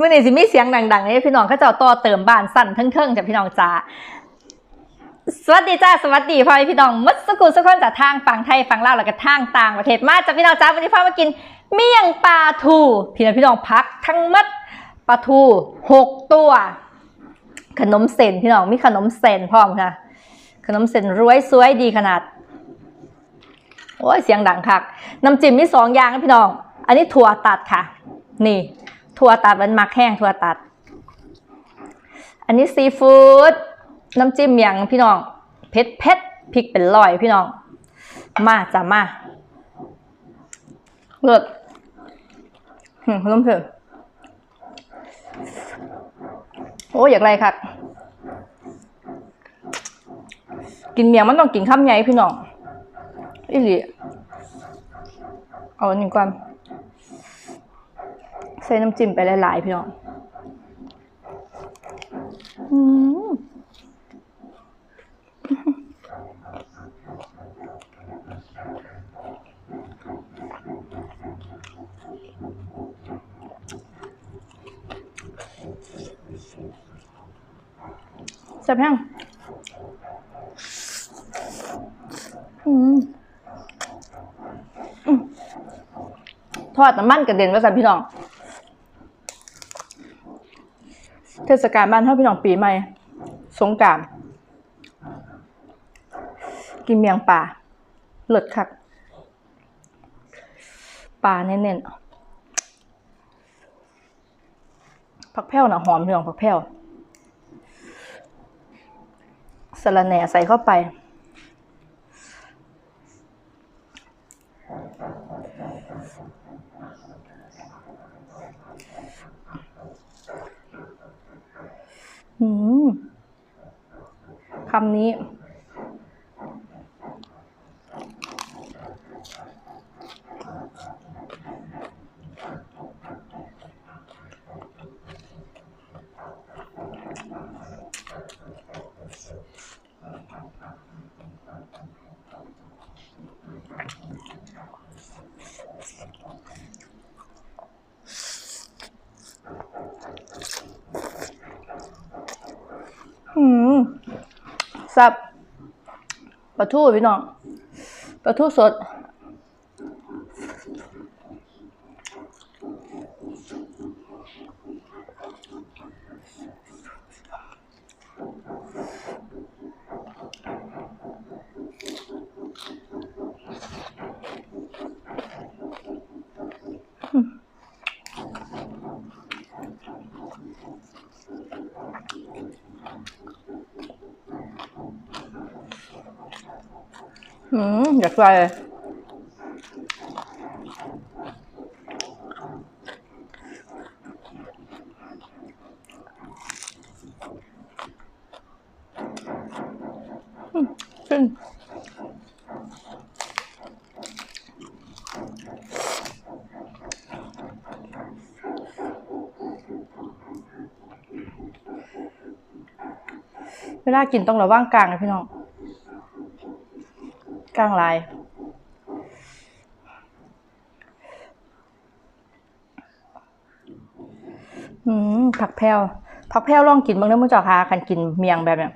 มื่อนี้สิมีเสียงดังๆนี่พี่น้องเขาเจ้าต่อเติมบ้านสั่นเทิงๆจากพี่น้องจ้าสวัสดีจ้าสวัสดีพ่อพี่น้องมัดสกุลสกุลจากทางฝั่งไทยฝั่งลาวแล้วก็ทางต่างประเทศมาจากพี่น้องจ้าวันนี้พามากินเมี่ยงปลาทูพี่น้องพี่น้องพักทั้งมัดปลาทูหกตัว ขนมเส้นพี่น้องมีขนมเส้นพร้อมค่ะ ขนมเส้นรวยสวยดีขนาดโอ้ยเสียงดังคักน้ำจิ้มมีสองอย่างนะพี่น้อง อันนี้ถั่วตัดค่ะ นี่ ถั่วตัดมันมักแห้งถั่วตัด อันนี้ซีฟู้ดน้ำจิ้มอย่างพี่น้องเผ็ดเผ็ดพริกเป็นร้อยพี่น้อง มาจ้ะมาเลิศหืมล้มเถอะโอ้อยากไรครับกินเมียงมันต้องกินข้ามใหญ่พี่น้องอีหลีเอาอันนี้ก่อน ใส่น้ำจิ้มไปหลายๆพี่น้องอืมแซ่บแห้งอืมอืมทอดน้ำมันกระเด็นไว้สันพี่น้อง เทศกาลบ้านเท่าพี่น้องปีใหม่ สงกรารกินเมียงป่าเลิศคักปลาเน้นๆผักแพ้วนะหอมพี่น้องผักแพ้วสะระแหน่ใส่เข้าไป อืม คำนี้ อืมสับ ปลาทูพี่น้องปลาทูสด อยากใส่เลยอืมขึ้นเวลากินต้องระว่างกลางนะพี่น้อง กลางลาย อืม ผักแพรวผักแพรวลองกินบ้างเด้อมื้อจ้าค่ะคันกินเมียงแบบเนี้ย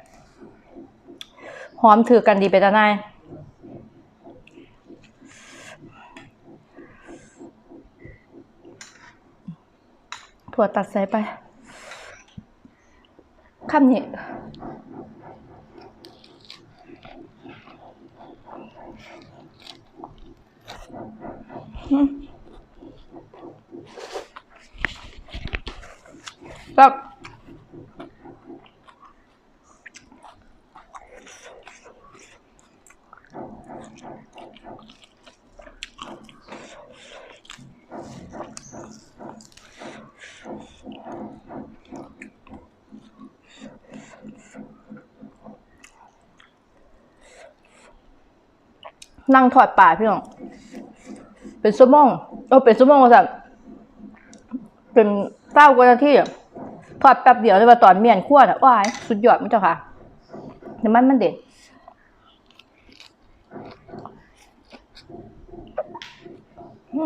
หอมถือกันดีไปตาหนายถั่วตัดใส่ไปคำนี้ แบ นั่งทอดปลาพี่น้อง เป็นชั่วโมงเออเป็นชั่วโมงว่าสันเป็นเต้ากว่านาทีทอดแป๊บเดียวเลยว่าตอนเมียนขั้วน่ะว้ายสุดยอดมั้งเจ้าค่ะน้ำมันมันเด็ดอื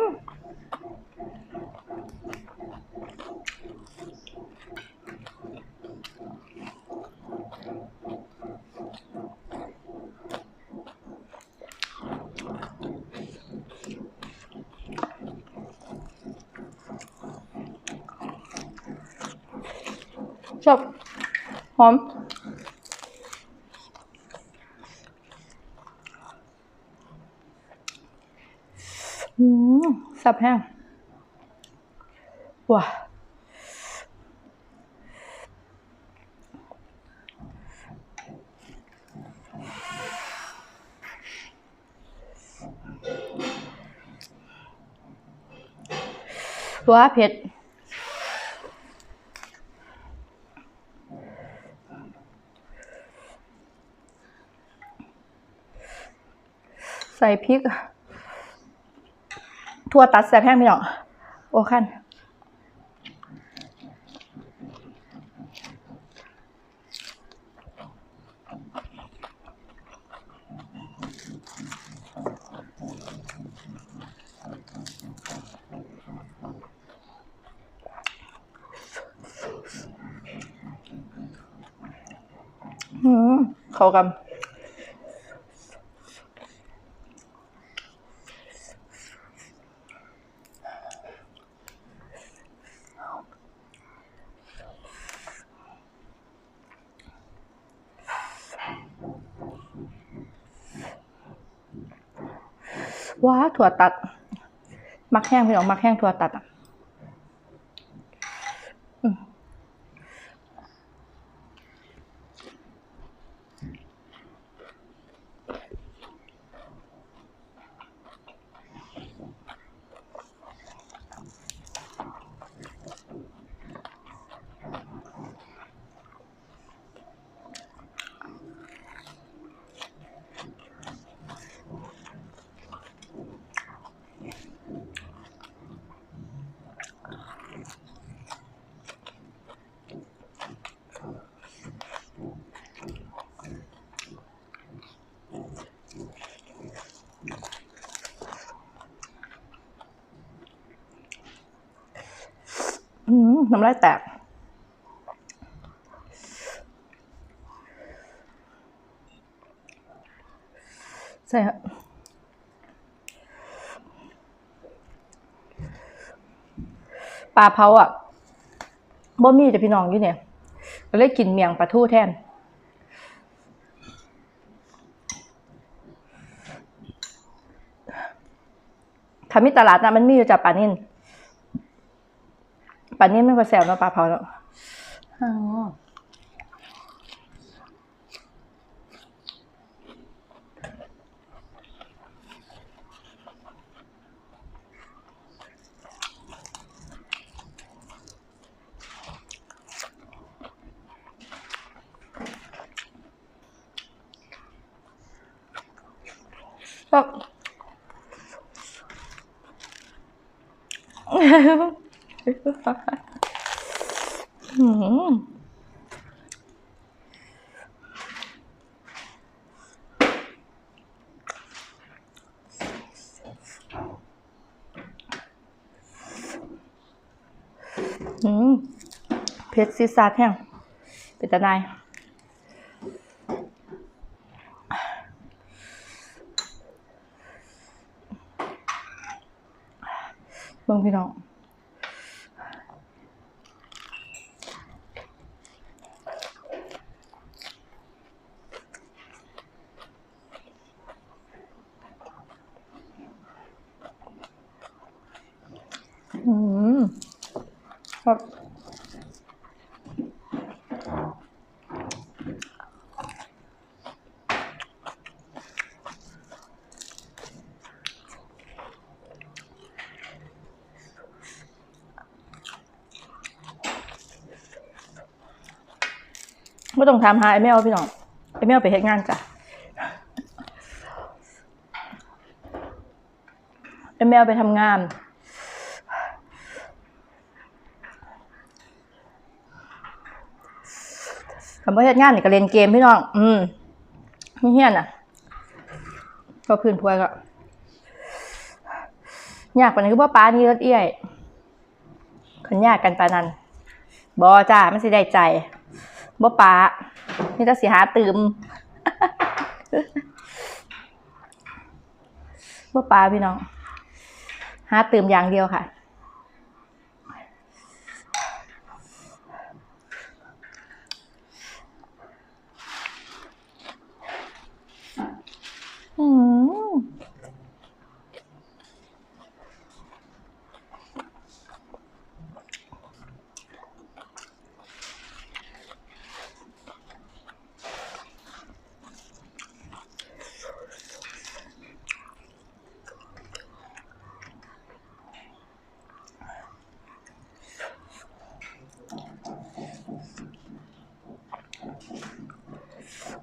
ม ชอบหอมอืมแซ่บแห้งว้าว้าเผ็ด ใส่พริก ทั่วตัดแซ่บแห้งพี่น้องโอ้ขั้นเขากัน ว้าถั่วตัด มักแห้งพี่น้องมักแห้งถั่วตัดอะ น้ำลายแตก ใช่ครับปลาเผาอะบ่มีแต่พี่น้องอยู่เนี่ยก็เลยกินเมียงปลาทูแทน ถ้ามีตลาดนะมันมีอยู่จากปลานิ่น ปลานิ่นไม่ค่อยแซ่บเนาะปลาเผาเนาะอ๋อช อืมเผ็ดซีซาแห้งเป็นตะนายบิ่งพี่น้อง ครับไม่ต้องถามหาไอ้แมวพี่น้องไอ้แมวไปเฮ็ดงานจ้ะไอ้แมวไปทำงาน คำว่าเฮ็ดงานนี่ก็เล่นเกมพี่น้อง อืมเฮียนน่ะ ก็พื้นพวยก็ยากกว่านั้นคือว่าป้านี่รถเอี้ยยคนยากกันปานนั้นบอจ้าไม่สิได้ใจบ่ป้านี่จะสิหาตืมบ่ป้าพี่น้อง หาตืมอย่างเดียวค่ะ 음.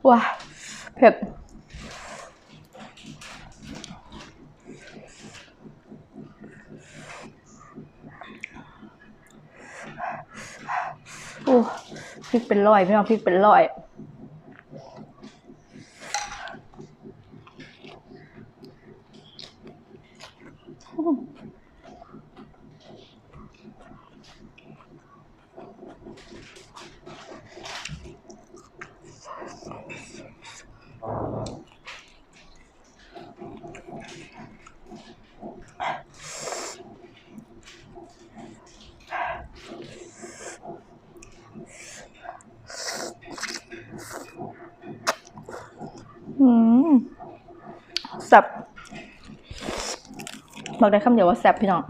와, 배, พริกเป็นร้อยพี่น้องพริกเป็นร้อย บอกได้คำเดียวว่าแซ่บพี่น้อง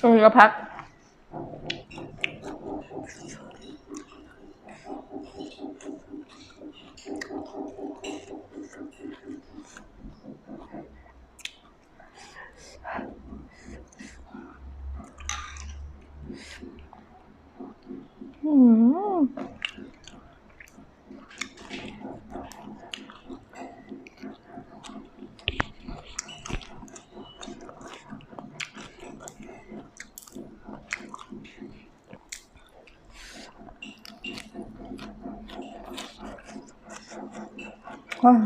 ตรงนี้ก็พัก อืม ว้าว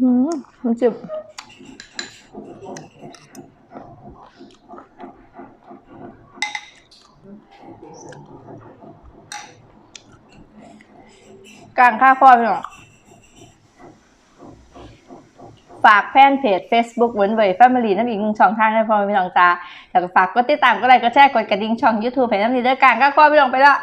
อืมมันจิบ กลางค่าข้อพี่น้องฝากแฟนเพจ Facebook เว้นเว่ย Family น้ำอีกหนึ่งช่องทางให้พ่อพี่น้องจ้าแล้วก็ฝากกดติดตามก็ไลค์ก็แชร์กดกระดิ่งช่อง YouTube ให้น้ำนีเด้อกลางค่าข้อพี่น้องไปละ